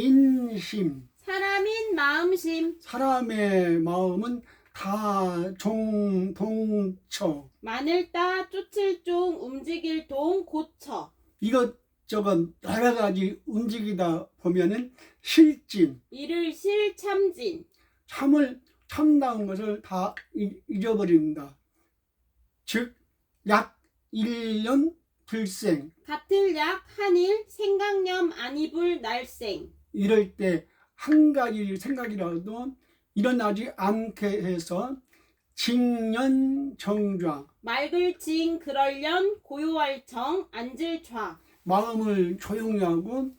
인심. 사람인 마음심. 사람의 마음은 다 종 동처 마늘 따 쫓을 종 움직일 동 고처 이것저것 여러 가지 움직이다 보면은 실진. 이를 실 참진. 참을 참다운 것을 다 이- 잊어버린다. 즉약 1년 불생. 같을 약 한일 생각념 안입을 날생 이럴 때 한 가지 생각이라도 일어나지 않게 해서 징년 정좌. 맑을 징 그럴련 고요할 정 앉을 좌. 마음을 조용히 하고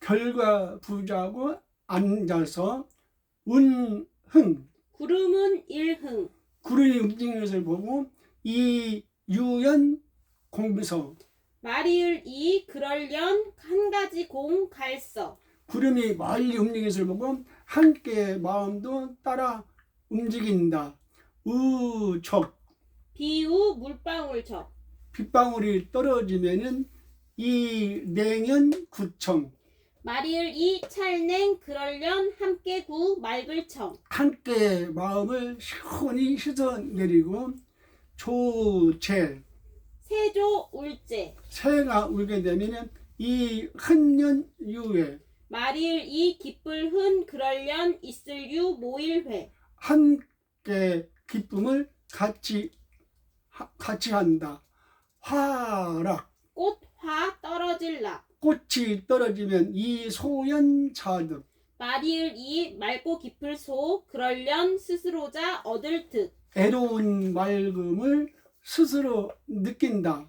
결과 부자고 앉아서 운흥. 구름은 일흥. 구름이 움직이는 것을 보고 이 유연 공서. 마리을 이 그럴련 한 가지 공 갈서 구름이 멀리 움직이는 것을 보고 함께 마음도 따라 움직인다. 우적. 비우 물방울적. 빗방울이 떨어지면은 이 냉연 구청. 마리을 이 찰냉 그럴련 함께 구 맑을 청. 함께 마음을 시원히 씻어 내리고 조제. 세조 울제. 새가 울게 되면은 이 흔년 유에 마리을 이 기쁠 흔 그럴련 있을 유 모일회. 함께 기쁨을 같이 하- 같이 한다. 화락. 꽃화 떨어질 락 꽃이 떨어지면 이 소연자득 마리을 이 맑고 깊을 소 그럴련 스스로자 얻을 듯 애로운 맑음을 스스로 느낀다.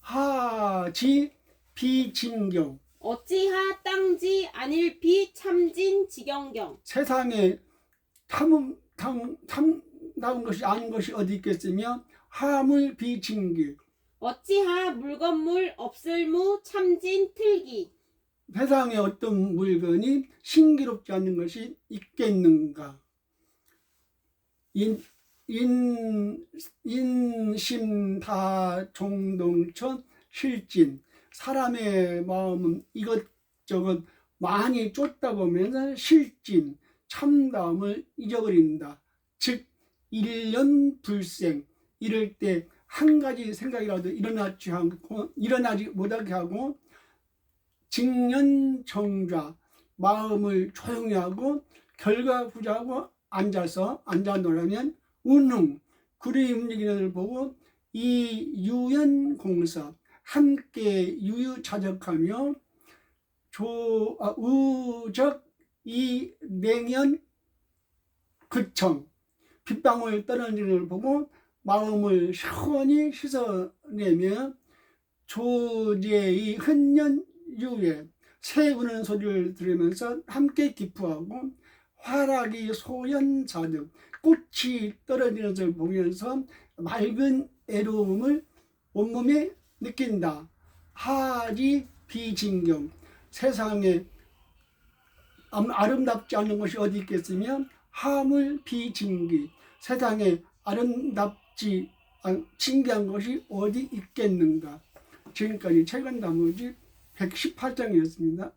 하지 비진경. 어찌하 땅지 안일피 참진 지경경 세상에 탐, 탐, 탐다운 것이 아닌 것이 어디 있겠으며 하물 비진기 어찌하 물건물 없을무 참진 틀기 세상에 어떤 물건이 신기롭지 않은 것이 있겠는가? 인, 인, 인심다 종동천 실진. 사람의 마음은 이것저것 많이 쫓다 보면 실진, 참담을 잊어버린다. 즉, 일년 불생. 이럴 때 한 가지 생각이라도 일어나지 않고, 일어나지 못하게 하고, 직년정좌 마음을 조용히 하고 결과 부자하고 앉아서 앉아 놀라면 운흥 구름이 움직이는 보고 이 유연공사 함께 유유자적하며 조 아, 우적 이 냉연 그청 빗방울 떨어지는 걸 보고 마음을 시원히 씻어내며 조제의 흔년 유에 새 우는 소리를 들으면서 함께 기뻐하고 화락이 소연자득 꽃이 떨어지는 것을 보면서 맑은 애로움을 온몸에 느낀다. 하지 비진경 세상에 아- 아름답지 않은 것이 어디 있겠으며 하물 비진기 세상에 아름답지 않- 진기한 것이 어디 있겠는가 지금까지 최근 나머지 118장이었습니다.